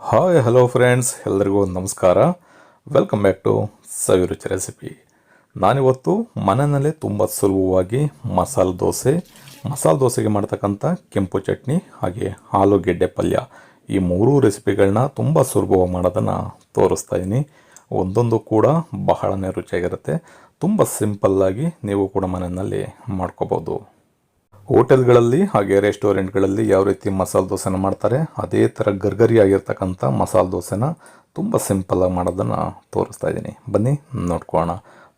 Hi hello friends ಎಲ್ಲರಿಗೂ ನಮಸ್ಕಾರ. Welcome back to ಸವಿ ರುಚಿ ರೆಸಿಪಿ ನಾನಿವತ್ತು ಮನೆಯಲ್ಲೇ ತುಂಬ ಸುಲಭವಾಗಿ ಮಸಾಲೆ ದೋಸೆ, ಮಸಾಲೆ ದೋಸೆಗೆ ಮಾಡ್ತಕ್ಕಂಥ ಕೆಂಪು ಚಟ್ನಿ ಹಾಗೆ ಆಲೂಗೆಡ್ಡೆ ಪಲ್ಯ ಈ ಮೂರೂ ರೆಸಿಪಿಗಳನ್ನ ತುಂಬ ಸುಲಭವಾಗಿ ಮಾಡೋದನ್ನು ತೋರಿಸ್ತಾ ಇದ್ದೀನಿ ಒಂದೊಂದು ಕೂಡ ಬಹಳನೇ ರುಚಿಯಾಗಿರುತ್ತೆ. ತುಂಬ ಸಿಂಪಲ್ಲಾಗಿ ನೀವು ಕೂಡ ಮನೆಯಲ್ಲಿ ಮಾಡ್ಕೋಬೋದು. ಹೋಟೆಲ್ಗಳಲ್ಲಿ ಹಾಗೆ ರೆಸ್ಟೋರೆಂಟ್ಗಳಲ್ಲಿ ಯಾವ ರೀತಿ ಮಸಾಲೆ ದೋಸೆನ ಮಾಡ್ತಾರೆ, ಅದೇ ಥರ ಗರ್ಗರಿಯಾಗಿರ್ತಕ್ಕಂಥ ಮಸಾಲೆ ದೋಸೆನ ತುಂಬ ಸಿಂಪಲ್ಲಾಗಿ ಮಾಡೋದನ್ನು ತೋರಿಸ್ತಾ ಇದ್ದೀನಿ. ಬನ್ನಿ, ನೋಡ್ಕೊಳ್ಳೋಣ.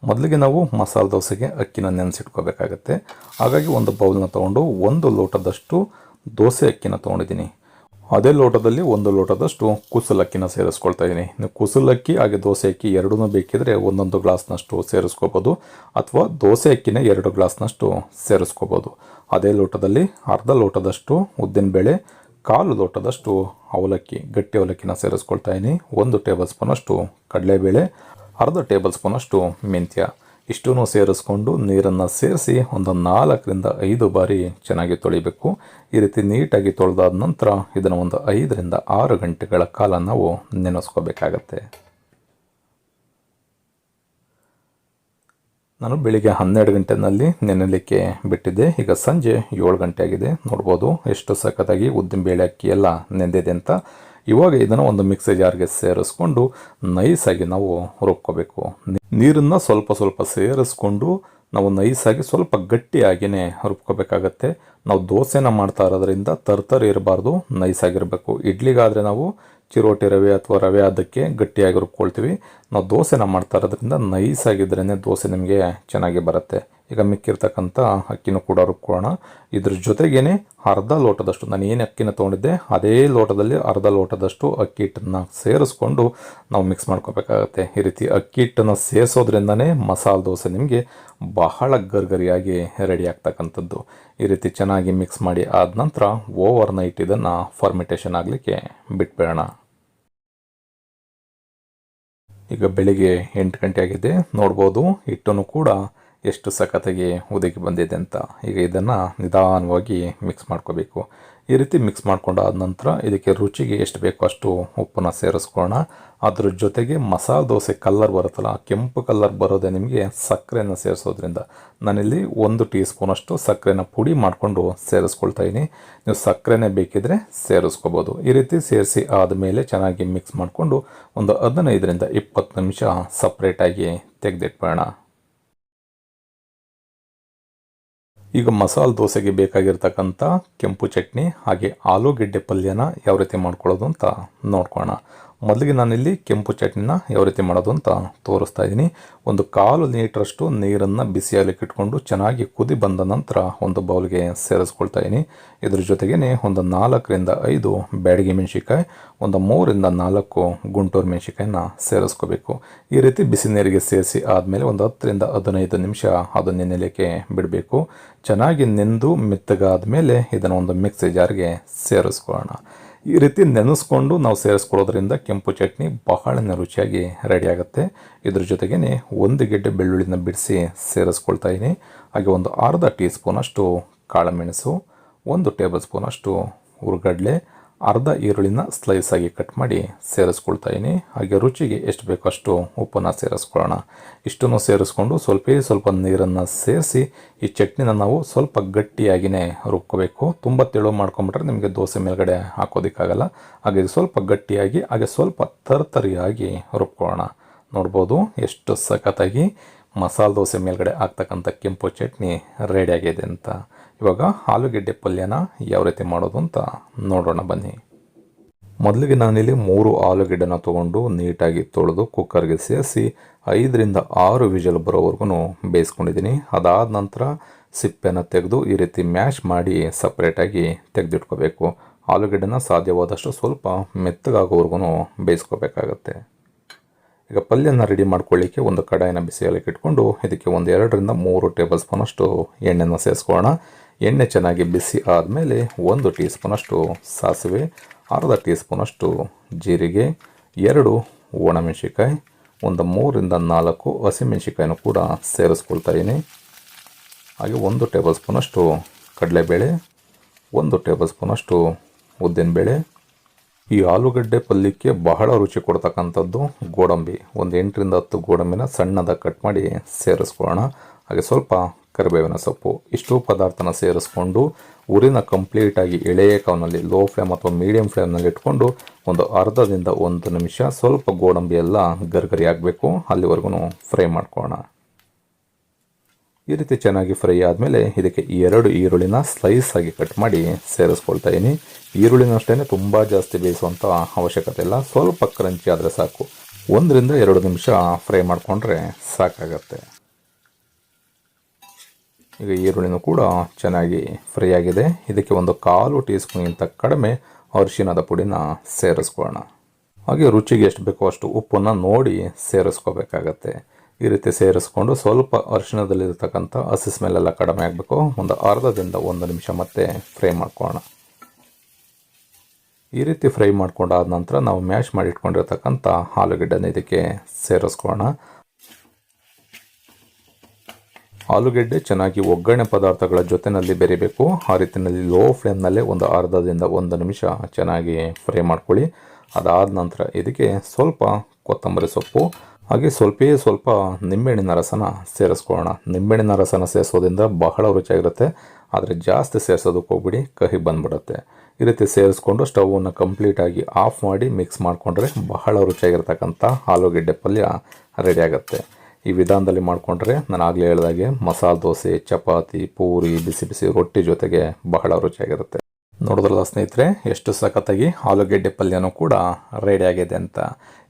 ಮೊದಲಿಗೆ ನಾವು ಮಸಾಲೆ ದೋಸೆಗೆ ಅಕ್ಕಿನ ನೆನೆಸಿಟ್ಕೋಬೇಕಾಗತ್ತೆ. ಹಾಗಾಗಿ ಒಂದು ಬೌಲ್ನ ತೊಗೊಂಡು ಒಂದು ಲೋಟದಷ್ಟು ದೋಸೆ ಅಕ್ಕಿನ ತೊಗೊಂಡಿದ್ದೀನಿ. ಅದೇ ಲೋಟದಲ್ಲಿ ಒಂದು ಲೋಟದಷ್ಟು ಕುಸಲಕ್ಕಿನ ಸೇರಿಸ್ಕೊಳ್ತಾ ಇದ್ದೀನಿ ಕುಸಲಕ್ಕಿ ಹಾಗೆ ದೋಸೆ ಅಕ್ಕಿ ಎರಡೂ ಬೇಕಿದ್ರೆ ಒಂದೊಂದು ಗ್ಲಾಸ್ನಷ್ಟು ಸೇರಿಸ್ಕೋಬೋದು. ಅಥವಾ ದೋಸೆ ಅಕ್ಕಿನ ಎರಡು ಗ್ಲಾಸ್ನಷ್ಟು ಸೇರಿಸ್ಕೋಬೋದು. ಅದೇ ಲೋಟದಲ್ಲಿ ಅರ್ಧ ಲೋಟದಷ್ಟು ಉದ್ದಿನಬೇಳೆ, ಕಾಲು ಲೋಟದಷ್ಟು ಅವಲಕ್ಕಿ, ಗಟ್ಟಿ ಅವಲಕ್ಕಿನ ಸೇರಿಸ್ಕೊಳ್ತಾ ಇದ್ದೀನಿ ಒಂದು ಟೇಬಲ್ ಸ್ಪೂನಷ್ಟು ಕಡಲೆಬೇಳೆ, ಅರ್ಧ ಟೇಬಲ್ ಸ್ಪೂನಷ್ಟು ಮೆಂತ್ಯ. ಇಷ್ಟೂ ಸೇರಿಸ್ಕೊಂಡು ನೀರನ್ನು ಸೇರಿಸಿ ಒಂದು ನಾಲ್ಕರಿಂದ ಐದು ಬಾರಿ ಚೆನ್ನಾಗಿ ತೊಳಿಬೇಕು. ಈ ರೀತಿ ನೀಟಾಗಿ ತೊಳೆದಾದ ನಂತರ ಇದನ್ನು ಒಂದು ಐದರಿಂದ ಆರು ಗಂಟೆಗಳ ಕಾಲ ನಾವು ನೆನೆಸ್ಕೋಬೇಕಾಗತ್ತೆ. ನಾನು ಬೆಳಿಗ್ಗೆ ಹನ್ನೆರಡು ಗಂಟೆನಲ್ಲಿ ನೆನಲಿಕ್ಕೆ ಬಿಟ್ಟಿದ್ದೆ. ಈಗ ಸಂಜೆ ಏಳು ಗಂಟೆ ಆಗಿದೆ. ನೋಡ್ಬೋದು ಎಷ್ಟು ಸಖತ್ತಾಗಿ ಉದ್ದಿನಬೇಳೆ ಅಕ್ಕಿ ಎಲ್ಲ ನೆಂದಿದೆ ಅಂತ. ಇವಾಗ ಇದನ್ನು ಒಂದು ಮಿಕ್ಸಿ ಜಾರ್ಗೆ ಸೇರಿಸ್ಕೊಂಡು ನೈಸಾಗಿ ನಾವು ರುಬ್ಕೋಬೇಕು. ನೀರನ್ನು ಸ್ವಲ್ಪ ಸ್ವಲ್ಪ ಸೇರಿಸ್ಕೊಂಡು ನಾವು ನೈಸಾಗಿ ಸ್ವಲ್ಪ ಗಟ್ಟಿಯಾಗಿಯೇ ರುಬ್ಕೋಬೇಕಾಗತ್ತೆ. ನಾವು ದೋಸೆನ ಮಾಡ್ತಾ ಇರೋದ್ರಿಂದ ತರ್ತರ್ ಇರಬಾರ್ದು, ನೈಸಾಗಿರಬೇಕು. ಇಡ್ಲಿಗಾದರೆ ನಾವು ಚಿರೋಟಿ ರವೆ ಅಥವಾ ರವೆ ಅದಕ್ಕೆ ಗಟ್ಟಿಯಾಗಿ ರುಬ್ಕೊಳ್ತೀವಿ. ನಾವು ದೋಸೆನ ಮಾಡ್ತಾ ಇರೋದ್ರಿಂದ ನೈಸಾಗಿದ್ರೇ ದೋಸೆ ನಿಮಗೆ ಚೆನ್ನಾಗಿ ಬರುತ್ತೆ. ಈಗ ಮಿಕ್ಕಿರ್ತಕ್ಕಂಥ ಅಕ್ಕಿನೂ ಕೂಡ ರುಬ್ಕೊಳ್ಳೋಣ. ಇದ್ರ ಜೊತೆಗೇನೆ ಅರ್ಧ ಲೋಟದಷ್ಟು, ನಾನು ಏನು ಅಕ್ಕಿನ ತೊಗೊಂಡಿದ್ದೆ, ಅದೇ ಲೋಟದಲ್ಲಿ ಅರ್ಧ ಲೋಟದಷ್ಟು ಅಕ್ಕಿ ಹಿಟ್ಟನ್ನು ಸೇರಿಸ್ಕೊಂಡು ನಾವು ಮಿಕ್ಸ್ ಮಾಡ್ಕೋಬೇಕಾಗತ್ತೆ. ಈ ರೀತಿ ಅಕ್ಕಿ ಹಿಟ್ಟನ್ನು ಸೇರಿಸೋದ್ರಿಂದನೇ ಮಸಾಲೆ ದೋಸೆ ನಿಮಗೆ ಬಹಳ ಗರ್ಗರಿಯಾಗಿ ರೆಡಿ ಆಗ್ತಕ್ಕಂಥದ್ದು. ಈ ರೀತಿ ಚೆನ್ನಾಗಿ ಮಿಕ್ಸ್ ಮಾಡಿ ಆದ ನಂತರ ಓವರ್ ನೈಟ್ ಇದನ್ನು ಫರ್ಮಿಟೇಷನ್ ಆಗಲಿಕ್ಕೆ ಬಿಟ್ಬಿಡೋಣ. ಈಗ ಬೆಳಿಗ್ಗೆ ಎಂಟು ಗಂಟೆ ಆಗಿದೆ. ನೋಡ್ಬೋದು ಹಿಟ್ಟನ್ನು ಕೂಡ ಎಷ್ಟು ಸಖತ್ತಾಗಿ ಉದಗಿ ಬಂದಿದೆ ಅಂತ ಈಗ ಇದನ್ನು ನಿಧಾನವಾಗಿ ಮಿಕ್ಸ್ ಮಾಡ್ಕೋಬೇಕು. ಈ ರೀತಿ ಮಿಕ್ಸ್ ಮಾಡ್ಕೊಂಡಾದ ನಂತರ ಇದಕ್ಕೆ ರುಚಿಗೆ ಎಷ್ಟು ಬೇಕೋ ಅಷ್ಟು ಉಪ್ಪನ್ನು ಸೇರಿಸ್ಕೊಳ್ಳೋಣ. ಅದ್ರ ಜೊತೆಗೆ ಮಸಾಲೆ ದೋಸೆ ಕಲ್ಲರ್ ಬರುತ್ತಲ್ಲ ಕೆಂಪು ಕಲ್ಲರ್ ಬರೋದೇ ನಿಮಗೆ ಸಕ್ಕರೆಯನ್ನು ಸೇರಿಸೋದ್ರಿಂದ. ನಾನಿಲ್ಲಿ ಒಂದು ಟೀ ಸ್ಪೂನಷ್ಟು ಸಕ್ಕರೆನ ಪುಡಿ ಮಾಡಿಕೊಂಡು ಸೇರಿಸ್ಕೊಳ್ತಾ ಇದ್ದೀನಿ ನೀವು ಸಕ್ಕರೆನೇ ಬೇಕಿದ್ರೆ ಸೇರಿಸ್ಕೋಬೋದು. ಈ ರೀತಿ ಸೇರಿಸಿ ಆದಮೇಲೆ ಚೆನ್ನಾಗಿ ಮಿಕ್ಸ್ ಮಾಡಿಕೊಂಡು ಒಂದು ಹದಿನೈದರಿಂದ ಇಪ್ಪತ್ತು ನಿಮಿಷ ಸಪ್ರೇಟಾಗಿ ತೆಗೆದಿಟ್ಬೇಡ ಈಗ ಮಸಾಲೆ ದೋಸೆಗೆ ಬೇಕಾಗಿರ್ತಕ್ಕಂಥ ಕೆಂಪು ಚಟ್ನಿ ಹಾಗೆ ಆಲೂಗೆಡ್ಡೆ ಪಲ್ಯನ ಯಾವ ರೀತಿ ಮಾಡ್ಕೊಳ್ಳೋದು ಅಂತ ನೋಡ್ಕೊಳ್ಳೋಣ. ಮೊದಲಿಗೆ ನಾನಿಲ್ಲಿ ಕೆಂಪು ಚಟ್ನಿನ ಯಾವ ರೀತಿ ಮಾಡೋದು ಅಂತ ತೋರಿಸ್ತಾ ಇದ್ದೀನಿ. ಒಂದು ಕಾಲು ಲೀಟ್ರಷ್ಟು ನೀರನ್ನು ಬಿಸಿಯಾಗಲಿಕ್ಕೆ ಇಟ್ಕೊಂಡು ಚೆನ್ನಾಗಿ ಕುದಿ ಬಂದ ನಂತರ ಒಂದು ಬೌಲ್ಗೆ ಸೇರಿಸ್ಕೊಳ್ತಾ ಇದ್ದೀನಿ. ಇದ್ರ ಜೊತೆಗೇ ಒಂದು ನಾಲ್ಕರಿಂದ ಐದು ಬ್ಯಾಡಗಿ ಮೆಣಸಿಕಾಯಿ ಒಂದು ಮೂರಿಂದ ನಾಲ್ಕು ಗುಂಟೂರು ಮೆಣಸಿಕಾಯಿನ ಸೇರಿಸ್ಕೋಬೇಕು. ಈ ರೀತಿ ಬಿಸಿ ನೀರಿಗೆ ಸೇರಿಸಿ ಆದಮೇಲೆ ಒಂದು ಹತ್ತರಿಂದ ಹದಿನೈದು ನಿಮಿಷ ಅದು ನೆನೆಯಲಿಕ್ಕೆ ಬಿಡಬೇಕು. ಚೆನ್ನಾಗಿ ನೆಂದು ಮೆತ್ತಗಾದ ಮೇಲೆ ಇದನ್ನು ಒಂದು ಮಿಕ್ಸಿ ಜಾರ್ಗೆ ಸೇರಿಸ್ಕೊಳ್ಳೋಣ. ಈ ರೀತಿ ನೆನೆಸ್ಕೊಂಡು ನಾವು ಸೇರಿಸ್ಕೊಳ್ಳೋದ್ರಿಂದ ಕೆಂಪು ಚಟ್ನಿ ಬಹಳ ರುಚಿಯಾಗಿ ರೆಡಿಯಾಗುತ್ತೆ. ಇದ್ರ ಜೊತೆಗೇ ಒಂದು ಗೆಡ್ಡೆ ಬೆಳ್ಳುಳ್ಳಿನ ಬಿಡಿಸಿ ಸೇರಿಸ್ಕೊಳ್ತಾ ಇದ್ದೀನಿ ಹಾಗೆ ಒಂದು ಅರ್ಧ ಟೀ ಸ್ಪೂನಷ್ಟು ಕಾಳುಮೆಣಸು, ಒಂದು ಟೇಬಲ್ ಸ್ಪೂನಷ್ಟು ಹುರ್ಗಡ್ಲೆ ಅರ್ಧ ಈರುಳ್ಳಿನ ಸ್ಲೈಸ್ ಆಗಿ ಕಟ್ ಮಾಡಿ ಸೇರಿಸ್ಕೊಳ್ತಾ ಇದ್ದೀನಿ ಹಾಗೆ ರುಚಿಗೆ ಎಷ್ಟು ಬೇಕೋ ಅಷ್ಟು ಉಪ್ಪನ್ನು ಸೇರಿಸ್ಕೊಳ್ಳೋಣ. ಇಷ್ಟನ್ನು ಸೇರಿಸ್ಕೊಂಡು ಸ್ವಲ್ಪ ಸ್ವಲ್ಪ ನೀರನ್ನು ಸೇರಿಸಿ ಈ ಚಟ್ನಿನ ನಾವು ಸ್ವಲ್ಪ ಗಟ್ಟಿಯಾಗಿಯೇ ರುಬ್ಕೋಬೇಕು. ತುಂಬ ತೆಳು ಮಾಡ್ಕೊಂಬಿಟ್ರೆ ನಿಮಗೆ ದೋಸೆ ಮೇಲ್ಗಡೆ ಹಾಕೋದಕ್ಕಾಗಲ್ಲ. ಹಾಗೆ ಸ್ವಲ್ಪ ಗಟ್ಟಿಯಾಗಿ, ಹಾಗೆ ಸ್ವಲ್ಪ ತರತರಿಯಾಗಿ ರುಬ್ಕೊಳ್ಳೋಣ. ನೋಡ್ಬೋದು ಎಷ್ಟು ಸಖತ್ತಾಗಿ ಮಸಾಲೆ ದೋಸೆ ಮೇಲ್ಗಡೆ ಹಾಕ್ತಕ್ಕಂಥ ಕೆಂಪು ಚಟ್ನಿ ರೆಡಿಯಾಗಿದೆ ಅಂತ. ಇವಾಗ ಆಲೂಗೆಡ್ಡೆ ಪಲ್ಯನ ಯಾವ ರೀತಿ ಮಾಡೋದು ಅಂತ ನೋಡೋಣ ಬನ್ನಿ. ಮೊದಲಿಗೆ ನಾನಿಲ್ಲಿ ಮೂರು ಆಲೂಗೆಡ್ಡೆನ ತೊಗೊಂಡು ನೀಟಾಗಿ ತೊಳೆದು ಕುಕ್ಕರ್ಗೆ ಸೇರಿಸಿ ಐದರಿಂದ ಆರು ವಿಜಲ್ ಬರೋವರೆಗೂ ಬೇಯಿಸ್ಕೊಂಡಿದ್ದೀನಿ. ಅದಾದ ನಂತರ ಸಿಪ್ಪೆನ ತೆಗೆದು ಈ ರೀತಿ ಮ್ಯಾಶ್ ಮಾಡಿ ಸಪ್ರೇಟಾಗಿ ತೆಗೆದಿಟ್ಕೋಬೇಕು. ಆಲೂಗೆಡ್ಡೆನ ಸಾಧ್ಯವಾದಷ್ಟು ಸ್ವಲ್ಪ ಮೆತ್ತಗಾಗೋವರೆಗೂ ಬೇಯಿಸ್ಕೋಬೇಕಾಗತ್ತೆ. ಈಗ ಪಲ್ಯನ ರೆಡಿ ಮಾಡ್ಕೊಳ್ಳಿಕ್ಕೆ ಒಂದು ಕಡಾಯಿನ ಬಿಸಿಯಲ್ಲಿ ಇಟ್ಕೊಂಡು ಇದಕ್ಕೆ ಒಂದು ಎರಡರಿಂದ ಮೂರು ಟೇಬಲ್ ಸ್ಪೂನಷ್ಟು ಎಣ್ಣೆನ ಸೇರಿಸ್ಕೊಳ್ಳೋಣ. ಎಣ್ಣೆ ಚೆನ್ನಾಗಿ ಬಿಸಿ ಆದಮೇಲೆ ಒಂದು ಟೀ ಸ್ಪೂನಷ್ಟು ಸಾಸಿವೆ, ಅರ್ಧ ಟೀ ಸ್ಪೂನಷ್ಟು ಜೀರಿಗೆ, ಎರಡು ಒಣಮೆಣಸಿಕಾಯಿ ಒಂದು ಮೂರಿಂದ ನಾಲ್ಕು ಹಸಿಮೆಣಸಿಕಾಯಿನೂ ಕೂಡ ಸೇರಿಸ್ಕೊಳ್ತಾ ಇದ್ದೀನಿ. ಹಾಗೆ ಒಂದು ಟೇಬಲ್ ಸ್ಪೂನಷ್ಟು ಕಡಲೆಬೇಳೆ, ಒಂದು ಟೇಬಲ್ ಸ್ಪೂನಷ್ಟು ಉದ್ದಿನಬೇಳೆ. ಈ ಆಲೂಗಡ್ಡೆ ಪಲ್ಯಕ್ಕೆ ಬಹಳ ರುಚಿ ಕೊಡ್ತಕ್ಕಂಥದ್ದು ಗೋಡಂಬಿ. ಒಂದು ಎಂಟರಿಂದ ಹತ್ತು ಗೋಡಂಬಿನ ಸಣ್ಣದಾಗಿ ಕಟ್ ಮಾಡಿ ಸೇರಿಸ್ಕೊಳ್ಳೋಣ. ಹಾಗೆ ಸ್ವಲ್ಪ ಕರಿಬೇವಿನ ಸೊಪ್ಪು, ಇಷ್ಟು ಪದಾರ್ಥನ ಸೇರಿಸ್ಕೊಂಡು ಉರಿನ ಕಂಪ್ಲೀಟಾಗಿ ಎಳೆಯ ಕಾವ್ನಲ್ಲಿ ಲೋ ಫ್ಲೇಮ್ ಅಥವಾ ಮೀಡಿಯಂ ಫ್ಲೇಮ್ನಲ್ಲಿ ಇಟ್ಕೊಂಡು ಒಂದು ಅರ್ಧದಿಂದ ಒಂದು ನಿಮಿಷ ಸ್ವಲ್ಪ ಗೋಡಂಬಿ ಎಲ್ಲ ಗರ್ಗರಿ ಆಗಬೇಕು. ಅಲ್ಲಿವರೆಗೂ ಫ್ರೈ ಮಾಡ್ಕೋಣ ಈ ರೀತಿ ಚೆನ್ನಾಗಿ ಫ್ರೈ ಆದಮೇಲೆ ಇದಕ್ಕೆ ಎರಡು ಈರುಳ್ಳಿನ ಸ್ಲೈಸ್ ಆಗಿ ಕಟ್ ಮಾಡಿ ಸೇರಿಸ್ಕೊಳ್ತಾ ಇದ್ದೀನಿ ಈರುಳ್ಳಿನ ಅಷ್ಟೇ ತುಂಬ ಜಾಸ್ತಿ ಬೇಯಿಸುವಂಥ ಅವಶ್ಯಕತೆ ಇಲ್ಲ. ಸ್ವಲ್ಪ ಕ್ರಂಚಿ ಆದರೆ ಸಾಕು. ಒಂದರಿಂದ ಎರಡು ನಿಮಿಷ ಫ್ರೈ ಮಾಡಿಕೊಂಡ್ರೆ ಸಾಕಾಗತ್ತೆ. ಈಗ ಈರುಳ್ಳಿನೂ ಕೂಡ ಚೆನ್ನಾಗಿ ಫ್ರೈ ಆಗಿದೆ. ಇದಕ್ಕೆ ಒಂದು ಕಾಲು ಟೀ ಸ್ಪೂನ್ಗಿಂತ ಕಡಿಮೆ ಅರಿಶಿನದ ಪುಡಿನ ಸೇರಿಸ್ಕೊಳ್ಳೋಣ. ಹಾಗೆ ರುಚಿಗೆ ಎಷ್ಟು ಬೇಕೋ ಅಷ್ಟು ಉಪ್ಪನ್ನು ನೋಡಿ ಸೇರಿಸ್ಕೋಬೇಕಾಗತ್ತೆ. ಈ ರೀತಿ ಸೇರಿಸ್ಕೊಂಡು ಸ್ವಲ್ಪ ಅರಿಶಿನದಲ್ಲಿರ್ತಕ್ಕಂಥ ಹಸಿ ಸ್ಮೆಲ್ಲೆಲ್ಲ ಕಡಿಮೆ ಆಗಬೇಕು. ಒಂದು ಅರ್ಧದಿಂದ ಒಂದು ನಿಮಿಷ ಮತ್ತೆ ಫ್ರೈ ಮಾಡ್ಕೊಳ್ಳೋಣ. ಈ ರೀತಿ ಫ್ರೈ ಮಾಡ್ಕೊಂಡಾದ ನಂತರ ನಾವು ಮ್ಯಾಶ್ ಮಾಡಿಟ್ಕೊಂಡಿರ್ತಕ್ಕಂಥ ಆಲೂಗೆಡ್ಡೆನ ಇದಕ್ಕೆ ಸೇರಿಸ್ಕೊಳ್ಳೋಣ. ಆಲೂಗೆಡ್ಡೆ ಚೆನ್ನಾಗಿ ಒಗ್ಗರಣೆ ಪದಾರ್ಥಗಳ ಜೊತೆಯಲ್ಲಿ ಬೆರಿಬೇಕು. ಆ ರೀತಿಯಲ್ಲಿ ಲೋ ಫ್ಲೇಮ್ನಲ್ಲೇ ಒಂದು ಅರ್ಧದಿಂದ ಒಂದು ನಿಮಿಷ ಚೆನ್ನಾಗಿ ಫ್ರೈ ಮಾಡ್ಕೊಳ್ಳಿ. ಅದಾದ ನಂತರ ಇದಕ್ಕೆ ಸ್ವಲ್ಪ ಕೊತ್ತಂಬರಿ ಸೊಪ್ಪು, ಹಾಗೆ ಸ್ವಲ್ಪೇ ಸ್ವಲ್ಪ ನಿಂಬೆಹಣ್ಣಿನ ರಸನ ಸೇರಿಸ್ಕೊಳ್ಳೋಣ. ನಿಂಬೆಹಣ್ಣಿನ ರಸನ ಸೇರಿಸೋದ್ರಿಂದ ಬಹಳ ರುಚಿಯಾಗಿರುತ್ತೆ. ಆದರೆ ಜಾಸ್ತಿ ಸೇರಿಸೋದಕ್ಕೆ ಹೋಗ್ಬಿಡಿ, ಕಹಿ ಬಂದ್ಬಿಡುತ್ತೆ. ಈ ರೀತಿ ಸೇರಿಸ್ಕೊಂಡು ಸ್ಟವನ್ನು ಕಂಪ್ಲೀಟಾಗಿ ಆಫ್ ಮಾಡಿ ಮಿಕ್ಸ್ ಮಾಡಿಕೊಂಡ್ರೆ ಬಹಳ ರುಚಿಯಾಗಿರ್ತಕ್ಕಂಥ ಆಲೂಗೆಡ್ಡೆ ಪಲ್ಯ ರೆಡಿ ಆಗುತ್ತೆ. ಈ ವಿಧಾನದಲ್ಲಿ ಮಾಡಿಕೊಂಡ್ರೆ ನಾನು ಆಗಲೇ ಹೇಳಿದಾಗೆ ಮಸಾಲೆ ದೋಸೆ, ಚಪಾತಿ, ಪೂರಿ, ಬಿಸಿ ಬಿಸಿ ರೊಟ್ಟಿ ಜೊತೆಗೆ ಬಹಳ ರುಚಿಯಾಗಿರುತ್ತೆ. ನೋಡಿದ್ರಲ್ಲ ಸ್ನೇಹಿತರೆ, ಎಷ್ಟು ಸಖತ್ತಾಗಿ ಆಲೂಗೆಡ್ಡೆ ಪಲ್ಯನೂ ಕೂಡ ರೆಡಿ ಆಗಿದೆ ಅಂತ.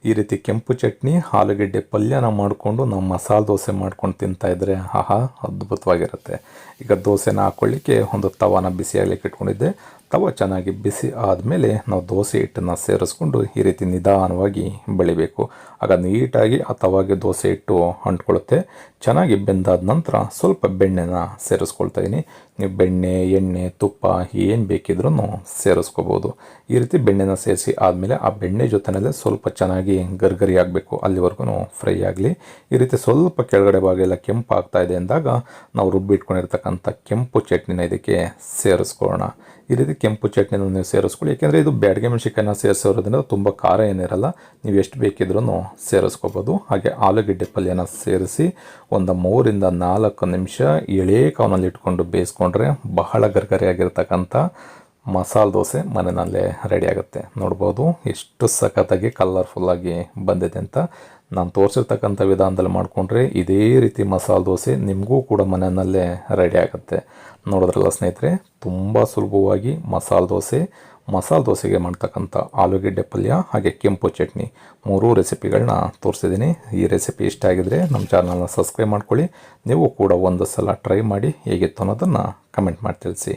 ಈ ರೀತಿ ಕೆಂಪು ಚಟ್ನಿ ಆಲೂಗಡ್ಡೆ ಪಲ್ಯನ ಮಾಡಿಕೊಂಡು ನಾವು ಮಸಾಲೆ ದೋಸೆ ಮಾಡ್ಕೊಂಡು ತಿಂತಾಯಿದ್ರೆ ಆಹಾ, ಅದ್ಭುತವಾಗಿರುತ್ತೆ. ಈಗ ದೋಸೆನ ಹಾಕ್ಕೊಳ್ಳಿಕ್ಕೆ ಒಂದು ತವಾನ ಬಿಸಿಯಾಗಲಿಕ್ಕೆ ಇಟ್ಕೊಂಡಿದ್ದೆ. ತವ ಚೆನ್ನಾಗಿ ಬಿಸಿ ಆದಮೇಲೆ ನಾವು ದೋಸೆ ಹಿಟ್ಟನ್ನು ಸೇರಿಸ್ಕೊಂಡು ಈ ರೀತಿ ನಿಧಾನವಾಗಿ ಬೆಳಿಬೇಕು. ಆಗ ನೀಟಾಗಿ ಆ ತವಾಗೆ ದೋಸೆ ಹಿಟ್ಟು ಅಂಟ್ಕೊಳ್ಳುತ್ತೆ. ಚೆನ್ನಾಗಿ ಬೆಂದಾದ ನಂತರ ಸ್ವಲ್ಪ ಬೆಣ್ಣೆನ ಸೇರಿಸ್ಕೊಳ್ತಾ ಇದ್ದೀನಿ ನೀವು ಬೆಣ್ಣೆ, ಎಣ್ಣೆ, ತುಪ್ಪ, ಏನು ಬೇಕಿದ್ರೂ ಸೇರಿಸ್ಕೋಬೋದು. ಈ ರೀತಿ ಬೆಣ್ಣೆನ ಸೇರಿಸಿ ಆದಮೇಲೆ ಆ ಬೆಣ್ಣೆ ಜೊತೆನಲ್ಲೇ ಸ್ವಲ್ಪ ಚೆನ್ನಾಗಿ ಗರ್ಗರಿ ಆಗಬೇಕು, ಅಲ್ಲಿವರೆಗೂ ಫ್ರೈ ಆಗಲಿ. ಈ ರೀತಿ ಸ್ವಲ್ಪ ಕೆಳಗಡೆ ಭಾಗ ಎಲ್ಲ ಕೆಂಪು ಆಗ್ತಾ ಇದೆ ಅಂದಾಗ ನಾವು ರುಬ್ಬಿಟ್ಕೊಂಡಿರ್ತಕ್ಕಂಥ ಕೆಂಪು ಚಟ್ನಿನ ಇದಕ್ಕೆ ಸೇರಿಸ್ಕೊಳ್ಳೋಣ. ಈ ರೀತಿ ಕೆಂಪು ಚಟ್ನಿನ ನೀವು ಸೇರಿಸ್ಕೊಳ್ಳಿ ಏಕೆಂದರೆ ಇದು ಬ್ಯಾಡ್ಗೆ ಮೆಣಸಿಕಾಯಿನ ಸೇರಿಸೋದ್ರಿಂದ ತುಂಬ ಖಾರ ಏನಿರಲ್ಲ, ನೀವು ಎಷ್ಟು ಬೇಕಿದ್ರೂ ಸೇರಿಸ್ಕೋಬೋದು. ಹಾಗೆ ಆಲೂಗಡ್ಡೆ ಪಲ್ಯನ ಸೇರಿಸಿ ಒಂದು ಮೂರಿಂದ ನಾಲ್ಕು ನಿಮಿಷ ಎಳೆ ಕಾವನಲ್ಲಿ ಇಟ್ಕೊಂಡು ಬೇಯಿಸ್ಕೊಂಡ್ರೆ ಬಹಳ ಗರ್ಗರಿಯಾಗಿರ್ತಕ್ಕಂಥ ಮಸಾಲೆ ದೋಸೆ ಮನೆಯಲ್ಲೇ ರೆಡಿ ಆಗುತ್ತೆ. ನೋಡ್ಬೋದು ಎಷ್ಟು ಸಖತ್ತಾಗಿ ಕಲರ್ಫುಲ್ಲಾಗಿ ಬಂದಿದೆ ಅಂತ ನಾನು ತೋರಿಸಿರ್ತಕ್ಕಂಥ ವಿಧಾನದಲ್ಲಿ ಮಾಡಿಕೊಂಡ್ರೆ ಇದೇ ರೀತಿ ಮಸಾಲೆ ದೋಸೆ ನಿಮಗೂ ಕೂಡ ಮನೆಯಲ್ಲೇ ರೆಡಿ ಆಗುತ್ತೆ. ನೋಡಿದ್ರಲ್ಲ ಸ್ನೇಹಿತರೆ, ತುಂಬ ಸುಲಭವಾಗಿ ಮಸಾಲೆ ದೋಸೆ, ಮಸಾಲೆ ದೋಸೆಗೆ ಮಾಡ್ತಕ್ಕಂಥ ಆಲೂಗೆಡ್ಡೆ ಪಲ್ಯ ಹಾಗೆ ಕೆಂಪು ಚಟ್ನಿ ಮೂರೂ ರೆಸಿಪಿಗಳನ್ನ ತೋರಿಸಿದ್ದೀನಿ. ಈ ರೆಸಿಪಿ ಇಷ್ಟ ಆಗಿದರೆ ನಮ್ಮ ಚಾನಲ್ನ ಸಬ್ಸ್ಕ್ರೈಬ್ ಮಾಡ್ಕೊಳ್ಳಿ. ನೀವು ಕೂಡ ಒಂದು ಸಲ ಟ್ರೈ ಮಾಡಿ ಹೇಗಿತ್ತು ಅನ್ನೋದನ್ನು ಕಮೆಂಟ್ ಮಾಡಿ ತಿಳಿಸಿ.